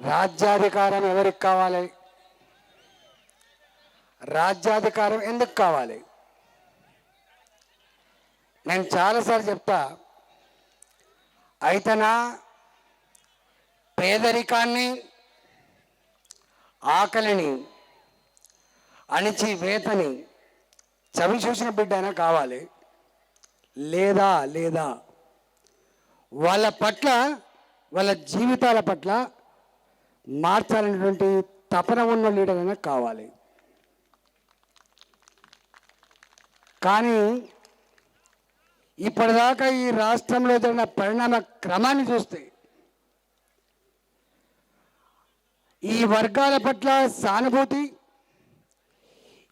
రాజ్యాధికారం ఎవరికి కావాలి? రాజ్యాధికారం ఎందుకు కావాలి? నేను చాలాసార్లు చెప్తా అయితేనా పేదరికాన్ని ఆకలిని అణిచి వేతని చవి చూసిన బిడ్డైనా కావాలి? లేదా లేదా? వాళ్ళ పట్ల వాళ్ళ జీవితాల పట్ల మార్చాలనేటువంటి తపన ఉన్న లీడర్ అయినా కావాలి. కానీ ఇప్పటిదాకా ఈ రాష్ట్రంలో జరిగిన పరిణామ క్రమాన్ని చూస్తే ఈ వర్గాల పట్ల సానుభూతి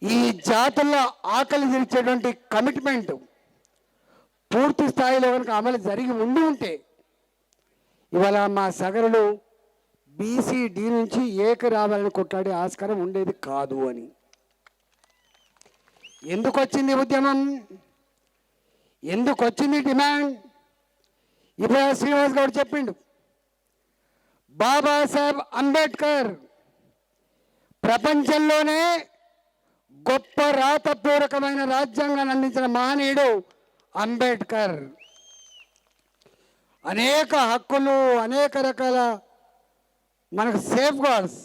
ఈ జాతుల్లో ఆకలి తీర్చేటువంటి కమిట్మెంట్ పూర్తి స్థాయిలో కనుక అమలు జరిగి ఉండి ఉంటే ఇవాళ మా సగరులు బీసీడీ నుంచి ఏక రావాలని కొట్లాడే ఆస్కారం ఉండేది కాదు అని. ఎందుకు వచ్చింది ఉద్యమం? ఎందుకు వచ్చింది డిమాండ్? ఇప్పుడు శ్రీనివాస్ గౌడ్ చెప్పిండు. బాబాసాహెబ్ అంబేద్కర్ ప్రపంచంలోనే గొప్ప రాతపూర్వకమైన రాజ్యాంగాన్ని అందించిన మహనీయుడు అంబేద్కర్ అనేక హక్కులు అనేక రకాల మనకు సేఫ్ గార్డ్స్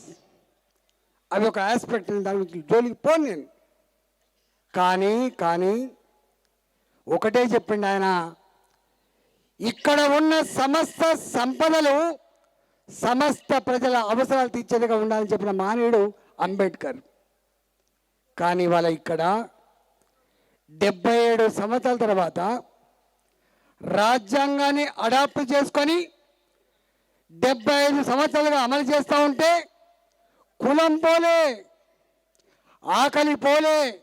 అవి ఒక ఆస్పెక్ట్ దాని జోలికి పోను నేను. కానీ కానీ ఒకటే చెప్పిండు ఆయన ఇక్కడ ఉన్న సమస్త సంపదలు సమస్త ప్రజల అవసరాలు తీర్చేదిగా ఉండాలని చెప్పిన మానేయుడు అంబేద్కర్. కానీ వాళ్ళ ఇక్కడ డెబ్బై ఏడు సంవత్సరాల తర్వాత రాజ్యాంగాన్ని అడాప్ట్ చేసుకొని డెబ్బై ఐదు సంవత్సరాలుగా అమలు చేస్తూ ఉంటే కులం పోలే ఆకలి పోలే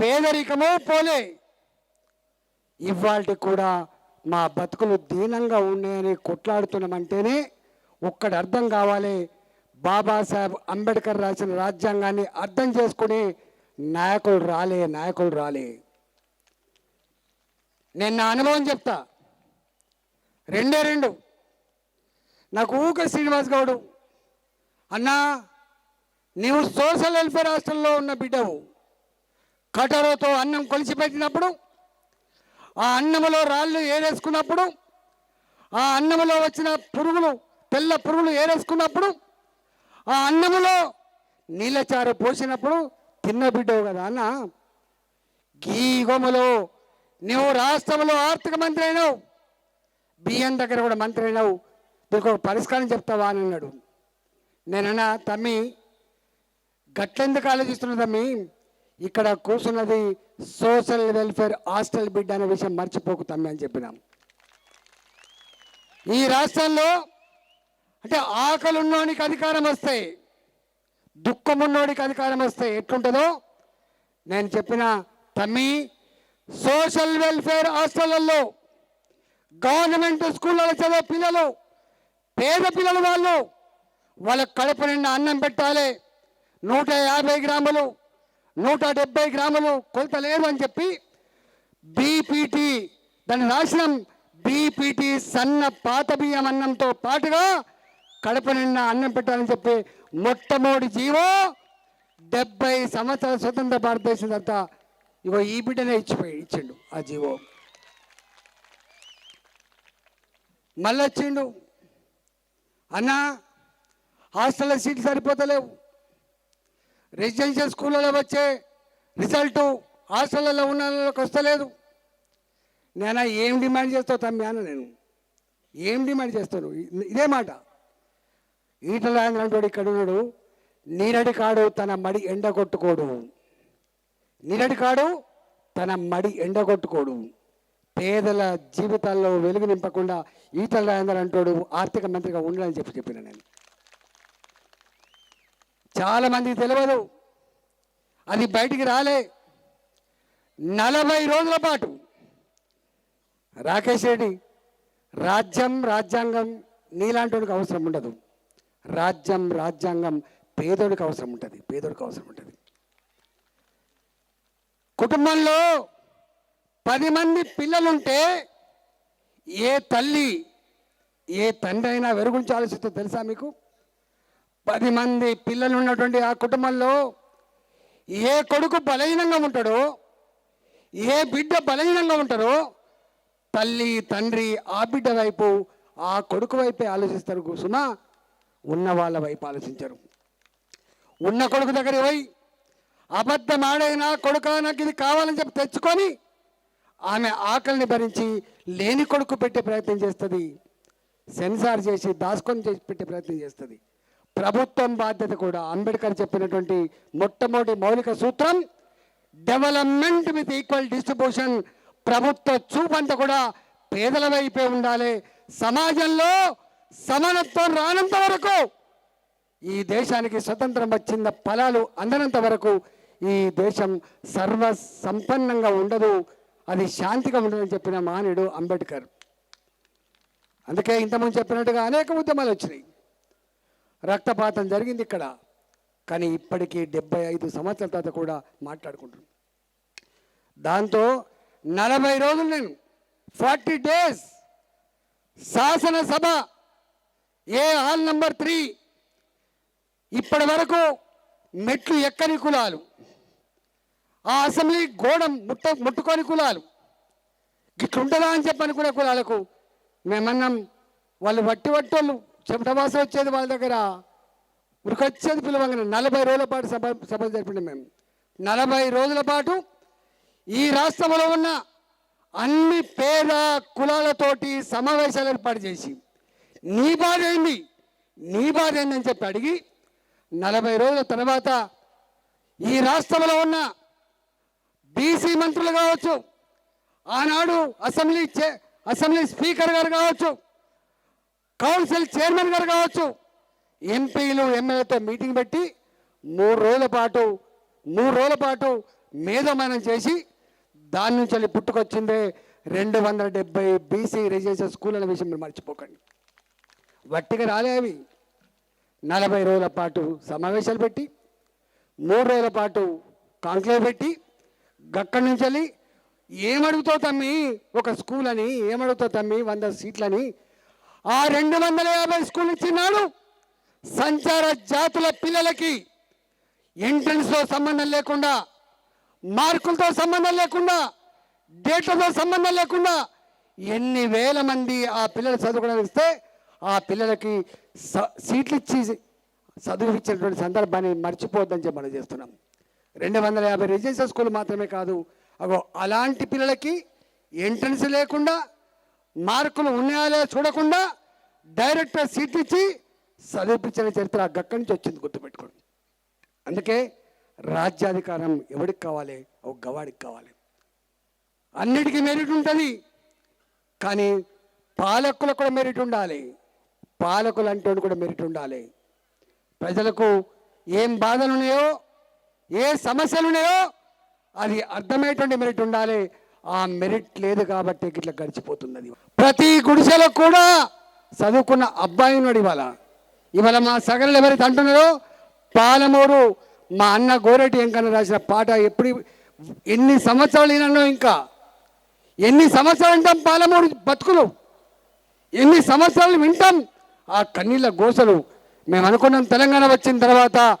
పేదరికము పోలే. ఇవాళ కూడా మా బతుకులు దీనంగా ఉన్నాయని కొట్లాడుతున్నామంటేనే ఒక్కడ అర్థం కావాలి. బాబాసాహెబ్ అంబేద్కర్ రాసిన రాజ్యాంగాన్ని అర్థం చేసుకుని నాయకులు రాలే నాయకులు రాలే. నేను నా అనుభవం చెప్తా. రెండే రెండు. నాకు ఊక శ్రీనివాస్ గౌడు. అన్నా నీవు సోషల్ వెల్ఫేర్ హాస్టల్లో ఉన్న బిడ్డవు. కటరోతో అన్నం కొలిచి పెట్టినప్పుడు ఆ అన్నములో రాళ్ళు ఏరేసుకున్నప్పుడు ఆ అన్నములో వచ్చిన పురుగులు తెల్ల పురుగులు ఏరేసుకున్నప్పుడు ఆ అన్నములో నీళ్ళచారు పోసినప్పుడు తిన్న బిడ్డవు కదా అన్న. గీగోమలో నువ్వు రాష్ట్రంలో ఆర్థిక మంత్రి అయినావు. బియ్యం దగ్గర కూడా మంత్రి అయినావు. దీనికి ఒక పరిష్కారం చెప్తావా అని అన్నాడు. నేనన్నా తమ్మి గట్లెందుకు ఆలోచిస్తున్నా తమ్మి? ఇక్కడ కూర్చున్నది సోషల్ వెల్ఫేర్ హాస్టల్ బిడ్డ అనే విషయం మర్చిపోకు తమ్మి అని చెప్పినాం. ఈ రాష్ట్రంలో అంటే ఆకలి ఉన్నోనికి అధికారం వస్తే దుఃఖం ఉన్నోడికి అధికారం వస్తే ఎట్లుంటుందో నేను చెప్పిన తమ్మి సోషల్ వెల్ఫేర్ హాస్టళ్ళలో గవర్నమెంట్ స్కూళ్ళలో చదివే పిల్లలు పేద పిల్లలు వాళ్ళు వాళ్ళ కడుపు నిండా అన్నం పెట్టాలి. నూట యాభై గ్రాములు నూట డెబ్బై గ్రాములు కొలత లేదు అని చెప్పి బీపీటీ దాన్ని రాసినాం. బీపీటీ సన్న పాత బియ్యం అన్నంతో పాటుగా కడప నిండా అన్నం పెట్టాలని చెప్పి మొట్టమొదటి జీవో డెబ్బై సంవత్సరాల స్వతంత్ర భారతదేశం తర్వాత ఇగో ఈ బిడ్డనే ఇచ్చిపోయి ఇచ్చిండు ఆ జీవో. మళ్ళీ వచ్చిండు అన్నా హాస్టల్లో సీట్లు సరిపోతలేవు. రెసిడెన్షియల్ స్కూళ్ళలో వచ్చే రిజల్టు హాస్టల్లో ఉన్న వాళ్ళకి వస్తలేదు. నేను ఏం డిమాండ్ చేస్తావు తమ్మి అన్న నేను? ఏం డిమాండ్ చేస్తాను? ఇదే మాట. ఈటల రాజేంద్ర ఇక్కడ ఉన్నాడు. నీరడి కాడు తన మడి ఎండగొట్టుకోడు. నీరడి కాడు తన మడి ఎండగొట్టుకోడు. పేదల జీవితాల్లో వెలుగు నింపకుండా ఈటల రాజేందర్ అంటాడు ఆర్థిక మంత్రిగా ఉండాలని చెప్పి చెప్పిన నేను. చాలామందికి తెలియదు అది బయటికి రాలే. నలభై రోజుల పాటు రాకేష్ రెడ్డి రాజ్యం రాజ్యాంగం నీలాంటోడికి అవసరం ఉండదు. రాజ్యం రాజ్యాంగం పేదోడికి అవసరం ఉంటుంది పేదోడికి అవసరం ఉంటుంది. కుటుంబంలో పది మంది పిల్లలుంటే ఏ తల్లి ఏ తండ్రి అయినా వెరుగుంచి ఆలోచిస్తుందో తెలుసా మీకు? పది మంది పిల్లలు ఉన్నటువంటి ఆ కుటుంబంలో ఏ కొడుకు బలహీనంగా ఉంటాడో ఏ బిడ్డ బలహీనంగా ఉంటారో తల్లి తండ్రి ఆ బిడ్డ వైపు ఆ కొడుకు వైపే ఆలోచిస్తారు. కూసునా ఉన్న వాళ్ళ వైపు ఆలోచించరు. ఉన్న కొడుకు దగ్గర పోయి అబద్ధం ఆడైనా కొడుక నాకు ఇది కావాలని చెప్పి తెచ్చుకొని ఆమె ఆకలిని భరించి లేని కొడుకు పెట్టే ప్రయత్నం చేస్తుంది. సెన్సార్ చేసి దాసుకొని చేసి పెట్టే ప్రయత్నం చేస్తుంది. ప్రభుత్వం బాధ్యత కూడా అంబేద్కర్ చెప్పినటువంటి మొట్టమొదటి మౌలిక సూత్రం డెవలప్మెంట్ విత్ ఈక్వల్ డిస్ట్రిబ్యూషన్ ప్రభుత్వ చూపంతా కూడా పేదల వైపే ఉండాలి. సమాజంలో సమానత్వం రానంత వరకు ఈ దేశానికి స్వతంత్రం వచ్చిన ఫలాలు అందనంత వరకు ఈ దేశం సర్వసంపన్నంగా ఉండదు. అది శాంతిగా ఉండదని చెప్పిన మానేడు అంబేద్కర్. అందుకే ఇంతకుముందు చెప్పినట్టుగా అనేక ఉద్యమాలు వచ్చినాయి. రక్తపాతం జరిగింది ఇక్కడ. కానీ ఇప్పటికీ డెబ్బై ఐదు సంవత్సరాల తర్వాత కూడా మాట్లాడుకుంటున్నాను దాంతో నలభై రోజులు నేను ఫార్టీ డేస్ శాసనసభ ఏ హాల్ నంబర్ త్రీ ఇప్పటి వరకు మెట్లు ఎక్కని కులాలు. ఆ అసెంబ్లీ గోడ ముట్ట ముట్టుకొని కులాలు. గిట్లుంటుందా అని చెప్పి అనుకునే కులాలకు మేమన్నాం వాళ్ళు వట్టి వట్టోళ్ళు చెమట వచ్చేది వాళ్ళ దగ్గర. ఉరికొచ్చేది పిలవంగా నలభై రోజుల పాటు సభ సభలు జరిపినాం మేము. నలభై రోజుల పాటు ఈ రాష్ట్రంలో ఉన్న అన్ని పేద కులాలతోటి సమావేశాలు ఏర్పాటు చేసి నీ బాధ ఏంది? నీ బాధ ఏందని చెప్పి అడిగి నలభై రోజుల తర్వాత ఈ రాష్ట్రంలో ఉన్న బీసీ మంత్రులు కావచ్చు ఆనాడు అసెంబ్లీ అసెంబ్లీ స్పీకర్ గారు కావచ్చు కౌన్సిల్ చైర్మన్ గారు కావచ్చు ఎంపీలు ఎమ్మెల్యేతో మీటింగ్ పెట్టి మూడు రోజుల పాటు మూడు రోజుల పాటు మేధమానం చేసి దాని నుంచి వెళ్ళి పుట్టుకొచ్చిందే రెండు వందల డెబ్బై బీసీ రిజిస్టర్ స్కూల్ అనే విషయం మీరు మర్చిపోకండి. వట్టిగా రాలే అవి. నలభై రోజుల పాటు సమావేశాలు పెట్టి మూడు రోజుల పాటు కాంక్లేవ్ పెట్టి గక్కడి నుంచి వెళ్ళి ఏమడుగుతావు తమ్మి? ఒక స్కూల్ అని ఏమడుగుతావు తమ్మి? వంద సీట్లని. ఆ రెండు వందల యాభై స్కూల్ ఇచ్చినాడు సంచార జాతుల పిల్లలకి. ఎంట్రన్స్తో సంబంధం లేకుండా మార్కులతో సంబంధం లేకుండా డేట్లతో సంబంధం లేకుండా ఎన్ని వేల మంది ఆ పిల్లలు చదువుకోవడానికి ఇస్తే ఆ పిల్లలకి స- సీట్లు ఇచ్చి చదువు ఇచ్చినటువంటి సందర్భాన్ని మర్చిపోవద్దని చెప్పి మనం చేస్తున్నాం. రెండు వందల యాభై రెసిడెన్షియల్ స్కూల్ మాత్రమే కాదు అగో అలాంటి పిల్లలకి ఎంట్రన్స్ లేకుండా మార్కులు ఉన్నాయా లేదో చూడకుండా డైరెక్ట్గా సీట్ ఇచ్చి చదివించిన చరిత్ర గక్క గక్కడి నుంచి వచ్చింది గుర్తుపెట్టుకోండి. అందుకే రాజ్యాధికారం ఎవడికి కావాలి? ఒక గవాడికి కావాలి. అన్నిటికీ మెరిట్ ఉంటుంది కానీ పాలకులకు కూడా మెరిట్ ఉండాలి. పాలకులు అంటే కూడా మెరిట్ ఉండాలి. ప్రజలకు ఏం బాధలు ఉన్నాయో ఏ సమస్యలు ఉన్నాయో అది అర్థమయ్యేటువంటి మెరిట్ ఉండాలి. ఆ మెరిట్ లేదు కాబట్టి ఇట్లా గడిచిపోతున్నది. ప్రతి గుడిసెలో కూడా చదువుకున్న అబ్బాయి ఉన్నాడు ఇవాళ. ఇవాళ మా సగరులు ఎవరైతే అంటున్నారో పాలమూరు మా అన్న గోరెటి వెంకన్న రాసిన పాట ఎప్పుడు ఎన్ని సంవత్సరాలు ఈయనలో ఇంకా. ఎన్ని సంవత్సరాలు వింటాం పాలమూరు బతుకులు. ఎన్ని సంవత్సరాలు వింటాం ఆ కన్నీళ్ళ గోసలు. మేము అనుకున్నాం తెలంగాణ వచ్చిన తర్వాత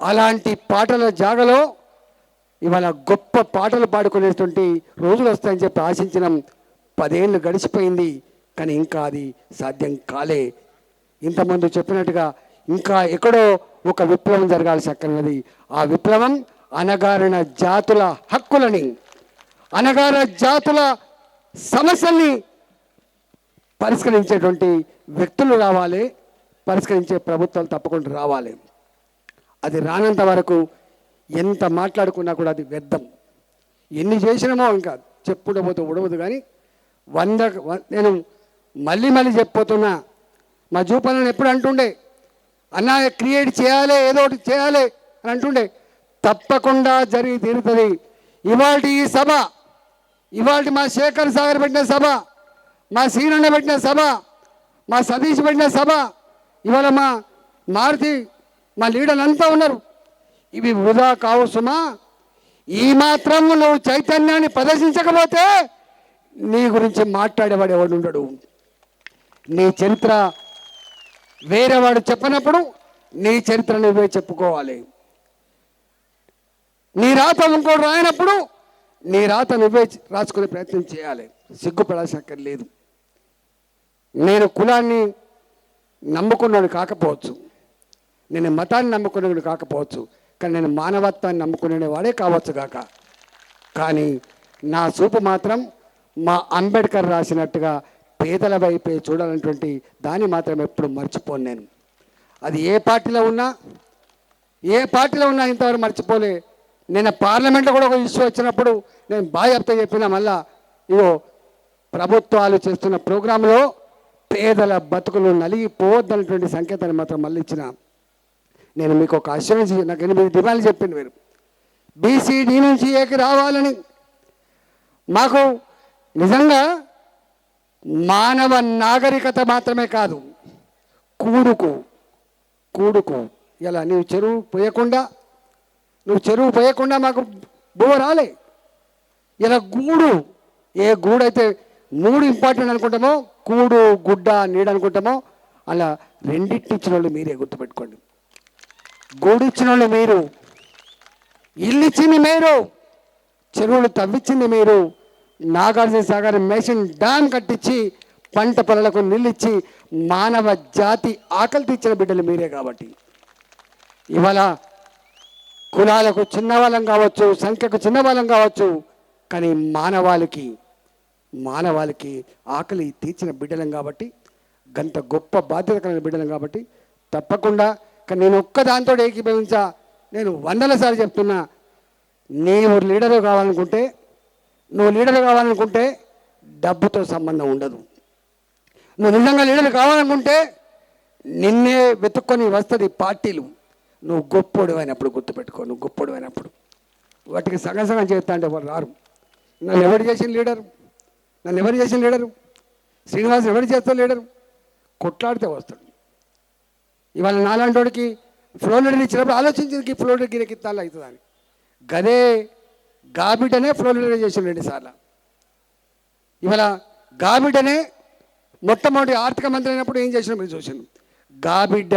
అలాంటి పాటల జాగలో ఇవాళ గొప్ప పాటలు పాడుకునేటువంటి రోజులు వస్తాయని చెప్పి ఆశించినాం పదేళ్ళు గడిచిపోయింది. కానీ ఇంకా అది సాధ్యం కాలే. ఇంతకుముందు చెప్పినట్టుగా ఇంకా ఎక్కడో ఒక విప్లవం జరగాల్సి అక్కర్నది ఆ విప్లవం అనగారిన జాతుల హక్కులని అనగారిన జాతుల సమస్యల్ని పరిష్కరించేటువంటి వ్యక్తులు రావాలి పరిష్కరించే ప్రభుత్వాలు తప్పకుండా రావాలి. అది రానంత వరకు ఎంత మాట్లాడుకున్నా కూడా అది వ్యర్థం. ఎన్ని చేసినామో ఇంకా చెప్పుడబోతూ ఉడవదు కానీ వంద వ- నేను మళ్ళీ మళ్ళీ చెప్పిపోతున్నా మా జూపలను ఎప్పుడు అంటుండే అన్నా క్రియేట్ చేయాలి ఏదో ఒకటి చేయాలి అని అంటుండే. తప్పకుండా జరిగి తీరుతుంది. ఇవాళ ఈ సభ ఇవాళ మా శేఖర్ సాగర్ పెట్టిన సభ మా సీనన్న పెట్టిన సభ మా సతీష్ పెట్టిన సభ ఇవాళ మా మారుతి మా లీడర్లు అంతా ఉన్నారు. ఇవి వృధా కావు సుమా. ఈ మాత్రం నువ్వు చైతన్యాన్ని ప్రదర్శించకపోతే నీ గురించి మాట్లాడేవాడు ఎవడు ఉండడు. నీ చరిత్ర వేరేవాడు చెప్పినప్పుడు నీ చరిత్ర నువ్వే చెప్పుకోవాలి. నీ రాత ఇంకోటి రాయనప్పుడు నీ రాత నువ్వే రాసుకునే ప్రయత్నం చేయాలి. సిగ్గుపడాల్సిన లేదు నేను కులాన్ని నమ్ముకున్నాడు కాకపోవచ్చు. నేను మతాన్ని నమ్ముకునేవాడు కాకపోవచ్చు కానీ నేను మానవత్వాన్ని నమ్ముకునే వాడే కావచ్చు కాక కానీ నా చూపు మాత్రం మా అంబేద్కర్ రాసినట్టుగా పేదల వైపే చూడాలన్నటువంటి దాన్ని మాత్రం ఎప్పుడు మర్చిపోను నేను. అది ఏ పార్టీలో ఉన్నా ఏ పార్టీలో ఉన్నా ఇంతవరకు మర్చిపోలే. నేను పార్లమెంట్లో కూడా ఒక ఇష్యూ వచ్చినప్పుడు నేను బాగా చెప్తే చెప్పిన మళ్ళా ఇగో ప్రభుత్వాలు చేస్తున్న ప్రోగ్రాంలో పేదల బతుకులు నలిగిపోవద్దన్నటువంటి సంకేతాన్ని మాత్రం మళ్ళీ ఇచ్చిన నేను మీకు ఒక అష్యూరెన్స్ నాకు ఎనిమిది డిమాండ్లు చెప్పింది మీరు. బీసీడీ నుంచి ఏకి రావాలని. మాకు నిజంగా మానవ నాగరికత మాత్రమే కాదు కూడుకు కూడుకు. ఇలా నువ్వు చెరువు పోయకుండా నువ్వు చెరువు పోయకుండా మాకు బువ రాలే. ఇలా గూడు ఏ గూడు అయితే మూడు ఇంపార్టెంట్ అనుకుంటామో కూడు గుడ్డ నీడ అనుకుంటామో అలా రెండింటి ఇచ్చిన వాళ్ళు మీరే గుర్తుపెట్టుకోండి. గూడు వాళ్ళు మీరు ఇల్లిచ్చింది మీరు చెరువులు తవ్వించింది మీరు నాగార్జున సాగర్ మెషిన్ డ్యామ్ కట్టించి పంట పొలాలకు నీళ్ళిచ్చి మానవ జాతి ఆకలి తీర్చిన బిడ్డలు మీరే కాబట్టి. ఇవాళ కులాలకు చిన్నవాళ్ళం కావచ్చు సంఖ్యకు చిన్నవాళ్ళం కావచ్చు కానీ మానవాళికి మానవాళికి ఆకలి తీర్చిన బిడ్డలం కాబట్టి గంత గొప్ప బాధ్యత కలిగిన బిడ్డలం కాబట్టి తప్పకుండా కానీ నేను ఒక్క దాంతో ఏకీభవించా. నేను వందల సార్లు చెప్తున్నా నీవు లీడరు కావాలనుకుంటే నువ్వు లీడర్ కావాలనుకుంటే డబ్బుతో సంబంధం ఉండదు. నువ్వు నిజంగా లీడర్ కావాలనుకుంటే నిన్నే వెతుక్కొని వస్తుంది పార్టీలు. నువ్వు గొప్పోడు అయినప్పుడు గుర్తుపెట్టుకో నువ్వు గొప్పోడు అయినప్పుడు వాటికి సగం సగం చేస్తా అంటే వాళ్ళు రారు. నన్ను ఎవరు చేసిన లీడరు? నన్ను ఎవరు చేసిన లీడరు? శ్రీనివాస్ ఎవరు చేస్తా లీడరు? కొట్లాడితే వస్తాడు. ఇవాళ నాలాంటోడికి ఫ్లో ఇచ్చినప్పుడు ఆలోచించింది ఫ్లో గిరికి ఇత్తాలు అవుతుందని. గదే గాబిటనే ఫ్లో లీడర్ చేసిన సార్లు. ఇవాళ గాబిడనే మొట్టమొదటి ఆర్థిక మంత్రి అయినప్పుడు ఏం చేసిన మీరు చూసాను గాబిడ్డ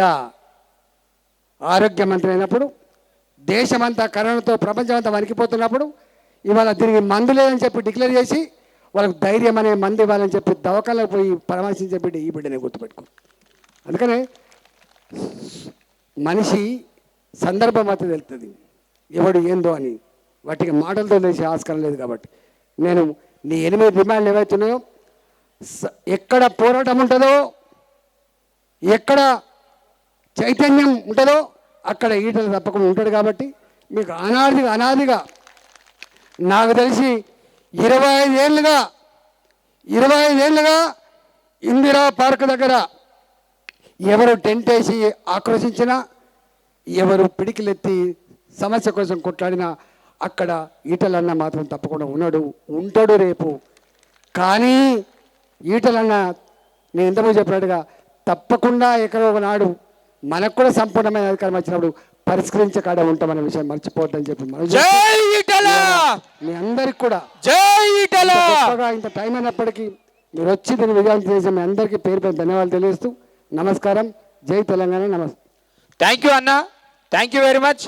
ఆరోగ్య మంత్రి అయినప్పుడు దేశమంతా కరోనాతో ప్రపంచమంతా వణికిపోతున్నప్పుడు ఇవాళ దీనికి మందు లేదని చెప్పి డిక్లేర్ చేసి వాళ్ళకు ధైర్యం అనే మంది ఇవ్వాలని చెప్పి దవకాలకు పోయి పరామర్శించే బిడ్డ ఈ బిడ్డనే గుర్తుపెట్టుకో. అందుకనే మనిషి సందర్భం మాత్రం తెలుస్తుంది ఎవడు ఏందో అని. వాటికి మాటలతో తెలిసే ఆస్కారం లేదు కాబట్టి. నేను నీ ఎనిమిది డిమాండ్లు ఏవైతున్నాయో స- ఎక్కడ పోరాటం ఉంటుందో ఎక్కడ చైతన్యం ఉంటుందో అక్కడ ఈటలు తప్పకుండా ఉంటాడు కాబట్టి మీకు అనాదిగా అనాదిగా నాకు తెలిసి ఇరవై ఐదేళ్ళుగా ఇరవై ఐదేళ్ళుగా ఇందిరా పార్క్ దగ్గర ఎవరు టెంట్ వేసి ఆక్రోశించినా ఎవరు పిడికిలెత్తి సమస్య కోసం కొట్లాడినా అక్కడ ఈటలన్న మాత్రం తప్పకుండా ఉన్నాడు ఉంటాడు రేపు. కానీ ఈటలన్న నేను ఇంతకుముందు చెప్పినట్టుగా తప్పకుండా ఎక్కడో ఒకనాడు మనకు కూడా సంపూర్ణమైన అధికారం వచ్చినప్పుడు పరిష్కరించకాడ ఉంటామనే విషయం మర్చిపోవద్దని చెప్పి మీ అందరికి కూడా ఇంత టైం అయినప్పటికీ మీరు వచ్చి దీన్ని విజయం చేసి మీ అందరికీ పేరు పేరు ధన్యవాదాలు తెలియజేస్తూ నమస్కారం. జై తెలంగాణ నమస్తే థ్యాంక్ యూ అన్న. Thank you very much